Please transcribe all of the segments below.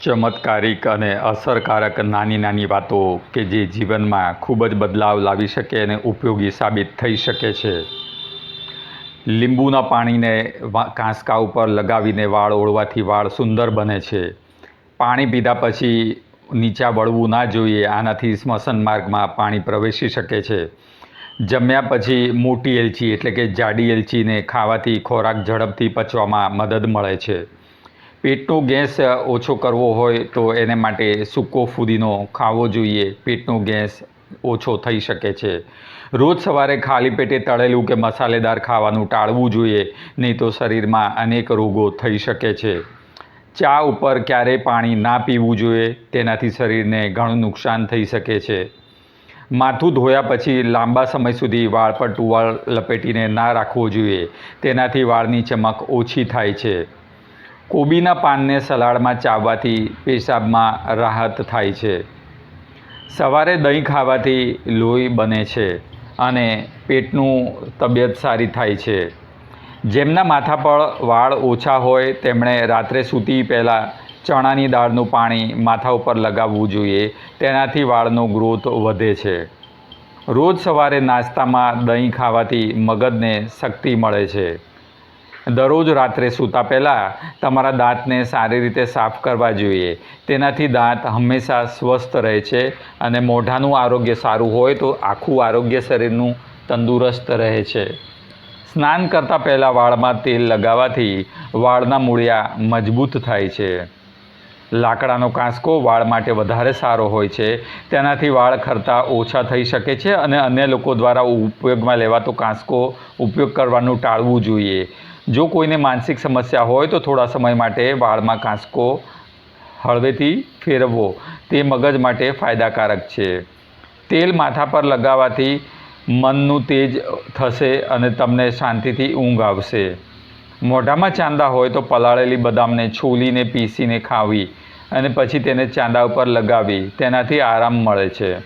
ચમત્કારિક અને અસરકારક નાની નાની વાતો કે જે જીવનમાં ખૂબ જ બદલાવ લાવી શકે અને ઉપયોગી સાબિત થઈ શકે છે. લીંબુના પાણીને કાંસકા ઉપર લગાવીને વાળ ઓળવાથી વાળ સુંદર બને છે. પાણી પીધા પછી નીચા વળવું ના જોઈએ, આનાથી સ્મશાન માર્ગમાં પાણી પ્રવેશી શકે છે. જમ્યા પછી મોટી એલચી એટલે કે જાડી એલચીને ખાવાથી ખોરાક ઝડપથી પચવામાં મદદ મળે છે. પેટનો ગેસ ઓછો કરવો હોય તો એને માટે સૂકો ફુદીનો ખાવો જોઈએ. પેટનો ગેસ ઓછો થઈ શકે છે. રોજ સવારે ખાલી પેટે તળેલું કે મસાલેદાર ખાવાનું ટાળવું જોઈએ, નહીં તો શરીરમાં અનેક રોગો થઈ શકે છે. ચા ઉપર ક્યારેય પાણી ના પીવું જોઈએ, તેનાથી શરીરને ઘણું નુકસાન થઈ શકે છે. માથું ધોયા પછી લાંબા સમય સુધી વાળ પર ટુવાલ લપેટીને ના રાખવો જોઈએ, તેનાથી વાળની ચમક ઓછી થાય છે. કોબીના પાનને સલાડમાં ચાવવાથી પેશાબમાં રાહત થાય છે. સવારે દહીં ખાવાથી લોહી બને છે અને પેટનું તબિયત સારી થાય છે. જેમના માથા પર વાળ ઓછા હોય, તેમણે રાત્રે સૂતી પહેલાં ચણાની દાળનું પાણી માથા ઉપર લગાવવું જોઈએ, તેનાથી વાળનો ગ્રોથ વધે છે. રોજ સવારે નાસ્તામાં દહીં ખાવાથી મગજને શક્તિ મળે છે. દરરોજ રાત્રે સૂતા પહેલાં તમારા દાંતને સારી રીતે સાફ કરવા જોઈએ. તેનાથી દાંત હંમેશા સ્વસ્થ રહે છે અને મોઢાનું આરોગ્ય સારું હોય તો આખું આરોગ્ય શરીરનું તંદુરસ્ત રહે છે. સ્નાન કરતાં પહેલાં વાળમાં તેલ લગાવવાથી વાળના મૂળિયા મજબૂત થાય છે. લાકડાનો કાંસકો વાળ માટે વધારે સારો હોય છે. તેનાથી વાળ ખરતા ઓછા થઈ શકે છે અને અન્ય લોકો દ્વારા ઉપયોગમાં લેવાતો કાંસકો ઉપયોગ કરવાનું ટાળવું જોઈએ. જો કોઈને માનસિક સમસ્યા હોય તો થોડા સમય માટે વાળમાં કાંસકો હળવેથી ફેરવવો. તે મગજ માટે ફાયદાકારક છે. તેલ માથા પર લગાવવાથી મનનું તેજ થશે અને તમને શાંતિથી ઊંઘ આવશે. મોઢામાં ચાંદા હોય તો પલાળેલી બદામને છોલીને પીસીને ખાવી અને પછી તેને ચાંદા ઉપર લગાવી. તેનાથી આરામ મળે છે.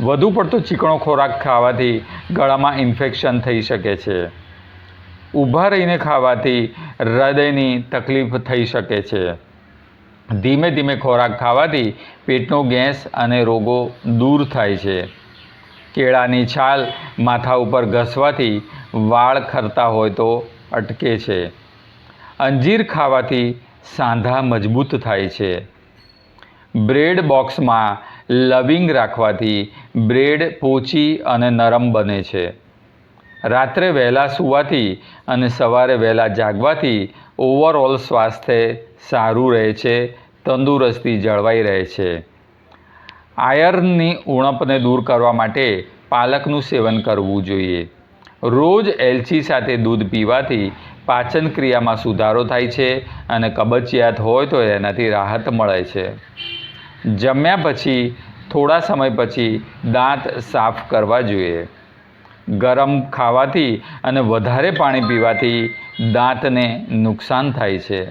વધુ પડતો ચીકણો ખોરાક ખાવાથી ગળામાં ઇન્ફેક્શન થઈ શકે છે. ઊભા રહીને ખાવાથી હૃદયની તકલીફ થઈ શકે છે. ધીમે ધીમે ખોરાક ખાવાથી પેટનો ગેસ અને રોગો દૂર થાય છે. કેળાની છાલ માથા ઉપર ઘસવાથી વાળ ખરતા હોય તો અટકે છે. અંજીર ખાવાથી સાંધા મજબૂત થાય છે. બ્રેડ બોક્સમાં લવિંગ રાખવાથી બ્રેડ પોચી અને નરમ બને છે. રાત્રે વહેલા સૂવાથી અને સવારે વહેલા જાગવાથી ઓવરઓલ સ્વાસ્થ્ય સારું રહે છે, તંદુરસ્તી જળવાઈ રહે છે. આયર્નની ઉણપને દૂર કરવા માટે પાલકનું સેવન કરવું જોઈએ. રોજ એલચી સાથે દૂધ પીવાથી પાચન ક્રિયામાં સુધારો થાય છે અને કબજિયાત હોય તો એનાથી રાહત મળે છે. જમ્યા પછી, થોડા સમય પછી દાંત સાફ કરવા જોઈએ. ગરમ ખાવાથી અને વધારે પાણી પીવાથી દાંતને નુકસાન થાય છે.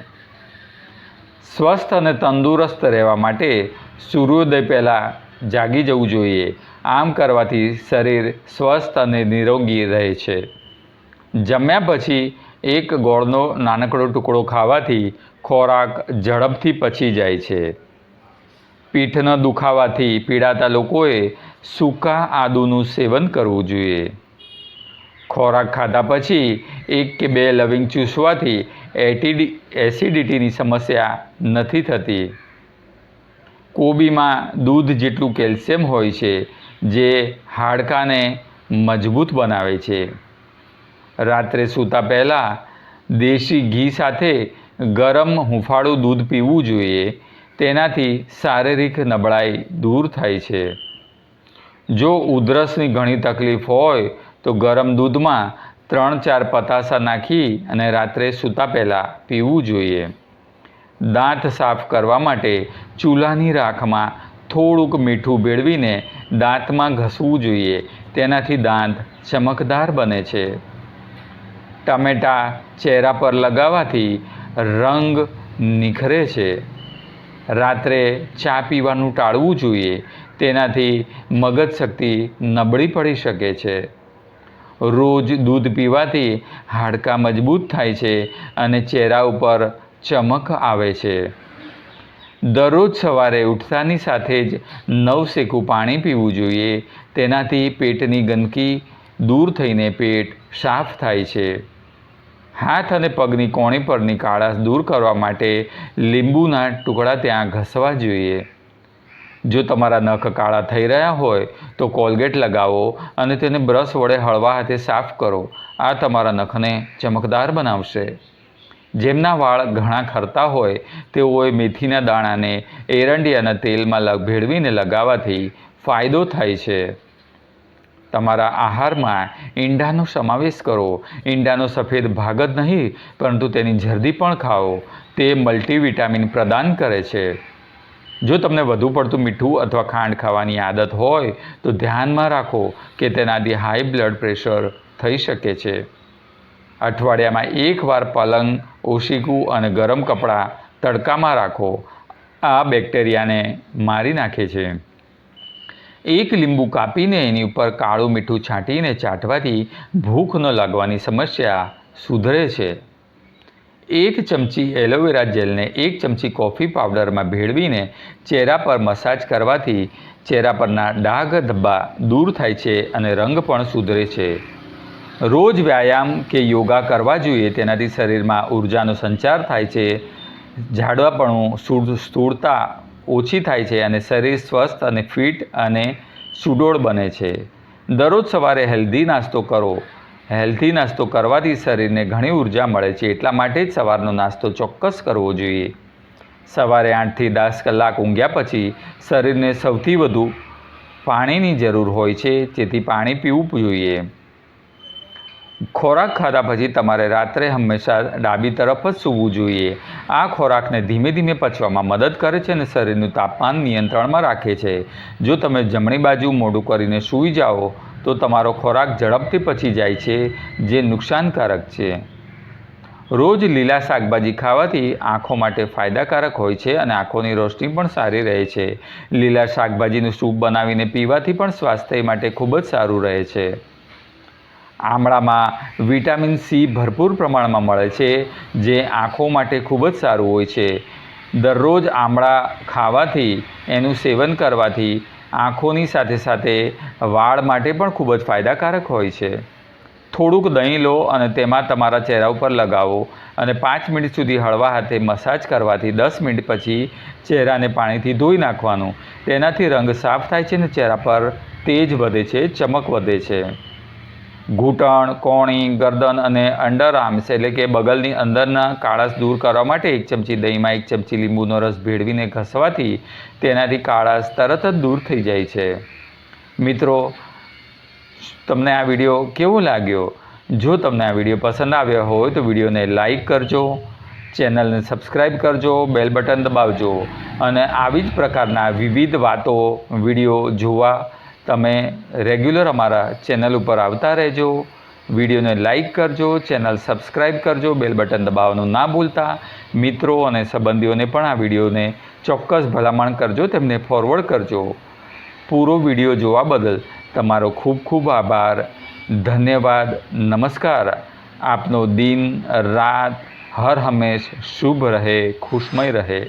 સ્વસ્થ અને તંદુરસ્ત રહેવા માટે સૂર્યોદય પહેલાં જાગી જવું જોઈએ. આમ કરવાથી શરીર સ્વસ્થ અને નિરોગી રહે છે. જમ્યા પછી એક ગોળનો નાનકડો ટુકડો ખાવાથી ખોરાક ઝડપથી પચી જાય છે. પીઠના દુખાવાથી પીડાતા લોકોએ સૂકા આદુનું સેવન કરવું જોઈએ. ખોરાક ખાધા પછી એક કે બે લવિંગ ચૂસવાથી એટીડી, એસિડિટીની સમસ્યા નથી થતી. કોબીમાં દૂધ જેટલું કેલ્શિયમ હોય છે, જે હાડકાને મજબૂત બનાવે છે. રાત્રે સૂતા પહેલાં દેશી ઘી સાથે ગરમ હૂંફાળું દૂધ પીવું જોઈએ, તેનાથી શારીરિક નબળાઈ દૂર થાય છે. જો ઉધરસની ઘણી તકલીફ હોય તો ગરમ દૂધમાં ત્રણ ચાર પતાસા નાખી અને રાત્રે સૂતા પહેલાં પીવું જોઈએ. દાંત સાફ કરવા માટે ચૂલાની રાખમાં થોડુંક મીઠું ભેળવીને દાંતમાં ઘસવું જોઈએ. તેનાથી દાંત ચમકદાર બને છે. ટમેટા ચહેરા પર લગાવવાથી રંગ નિખરે છે. રાત્રે ચા પીવાનું ટાળવું જોઈએ. તેનાથી મગજ શક્તિ નબળી પડી શકે છે. રોજ દૂધ પીવાથી હાડકાં મજબૂત થાય છે અને ચહેરા ઉપર ચમક આવે છે. દરરોજ સવારે ઉઠતાની સાથે જ નવશેકું પાણી પીવું જોઈએ. તેનાથી પેટની ગંદકી દૂર થઈને પેટ સાફ થાય છે. હાથ અને પગની કોણી પરની કાળાશ દૂર કરવા માટે લીંબુના ટુકડા ત્યાં ઘસવા જોઈએ. જો તમારા નખ કાળા થઈ રહ્યા હોય તો કોલગેટ લગાવો અને તેને બ્રશ વડે હળવા હાથે સાફ કરો. આ તમારા નખને ચમકદાર બનાવશે. જેમના વાળ ઘણા ખરતા હોય, તેઓએ મેથીના દાણાને એરંડિયાના તેલમાં ભેળવીને લગાવવાથી ફાયદો થાય છે. તમારા આહારમાં ઈંડાનો સમાવેશ કરો. ઈંડાનો સફેદ ભાગ જ નહીં, પરંતુ તેની જરદી પણ ખાઓ. તે મલ્ટીવિટામિન પ્રદાન કરે છે. જો તમને વધુ પડતું મીઠું અથવા ખાંડ ખાવાની આદત હોય, તો ધ્યાનમાં રાખો કે તેનાથી હાઈ બ્લડ પ્રેશર થઈ શકે છે. અઠવાડિયામાં એકવાર પલંગ, ઓશીકું અને ગરમ કપડાં તડકામાં રાખો. આ બેક્ટેરિયાને મારી નાખે છે. એક લીંબુ કાપીને એની ઉપર કાળું મીઠું છાંટીને ચાટવાથી ભૂખ ન લાગવાની સમસ્યા સુધરે છે. એક ચમચી એલોવેરા જેલને એક ચમચી કોફી પાવડરમાં ભેળવીને ચહેરા પર મસાજ કરવાથી ચહેરા પરના ડાઘ ધબ્બા દૂર થાય છે અને રંગ પણ સુધરે છે. રોજ વ્યાયામ કે યોગા કરવા જોઈએ તેનાથી શરીરમાં ઉર્જાનો સંચાર થાય છે. ઝાડવાપણું સ્થૂળતા ઓછી થાય છે અને શરીર સ્વસ્થ અને ફિટ અને સુડોળ બને છે. દરરોજ સવારે હેલ્ધી નાસ્તો કરો. હેલ્ધી નાસ્તો કરવાથી શરીરને ઘણી ઊર્જા મળે છે, એટલા માટે જ સવારનો નાસ્તો ચોક્કસ કરવો જોઈએ. સવારે આઠથી દસ કલાક ઊંઘ્યા પછી શરીરને સૌથી વધુ પાણીની જરૂર હોય છે, જેથી પાણી પીવું જોઈએ. ખોરાક ખાધા પછી તમારે રાત્રે હંમેશા ડાબી તરફ જ સૂવું જોઈએ. આ ખોરાકને ધીમે ધીમે પચવામાં મદદ કરે છે અને શરીરનું તાપમાન નિયંત્રણમાં રાખે છે. જો તમે જમણી બાજુ મોઢું કરીને સૂઈ જાઓ તો તમારો ખોરાક ઝડપથી પચી જાય છે, જે નુકસાનકારક છે. રોજ લીલા શાકભાજી ખાવાથી આંખો માટે ફાયદાકારક હોય છે અને આંખોની રોશની પણ સારી રહે છે. લીલા શાકભાજીનું સૂપ બનાવીને પીવાથી પણ સ્વાસ્થ્ય માટે ખૂબ જ સારું રહે છે. આમળામાં વિટામિન સી ભરપૂર પ્રમાણમાં મળે છે, જે આંખો માટે ખૂબ જ સારું હોય છે. દરરોજ આમળા ખાવાથી એનું સેવન કરવાથી આંખોની સાથે સાથે વાળ માટે પણ ખૂબ જ ફાયદાકારક હોય છે. થોડુંક દહીં લો અને તેમાં તમારા ચહેરા ઉપર લગાવો અને પાંચ મિનિટ સુધી હળવા હાથે મસાજ કરવાથી દસ મિનિટ પછી ચહેરાને પાણીથી ધોઈ નાખવાનું. તેનાથી રંગ સાફ થાય છે અને ચહેરા પર તેજ વધે છે, ચમક વધે છે. ઘૂંટણ, કોણી, ગરદન અને અંડર આર્મ્સ એટલે કે બગલની અંદરના કાળાશ દૂર કરવા માટે એક ચમચી દહીંમાં એક ચમચી લીંબુનો રસ ભેળવીને ઘસવાથી તેનાથી કાળાશ તરત જ દૂર થઈ જાય છે. મિત્રો, તમને આ વીડિયો કેવો લાગ્યો? જો તમને આ વીડિયો પસંદ આવ્યો હોય તો વિડીયોને લાઈક કરજો, ચેનલને સબસ્ક્રાઈબ કરજો, બેલ બટન દબાવજો અને આવી જ પ્રકારના વિવિધ વાતો વીડિયો જોવા તમે રેગ્યુલર અમારા ચેનલ ઉપર આવતા રહેજો. વિડીયોને લાઈક કરજો ચેનલ સબસ્ક્રાઇબ કરજો બેલ બટન દબાવવાનું ના ભૂલતા. મિત્રો અને સંબંધીઓને પણ આ વિડીયોને ચોક્કસ ભલામણ કરજો, તેમને ફોરવર્ડ કરજો. પૂરો વીડિયો જોવા બદલ તમારો ખૂબ ખૂબ આભાર. ધન્યવાદ, નમસ્કાર. આપનો દિન, રાત, હર હંમેશ શુભ રહે, ખુશમય રહે.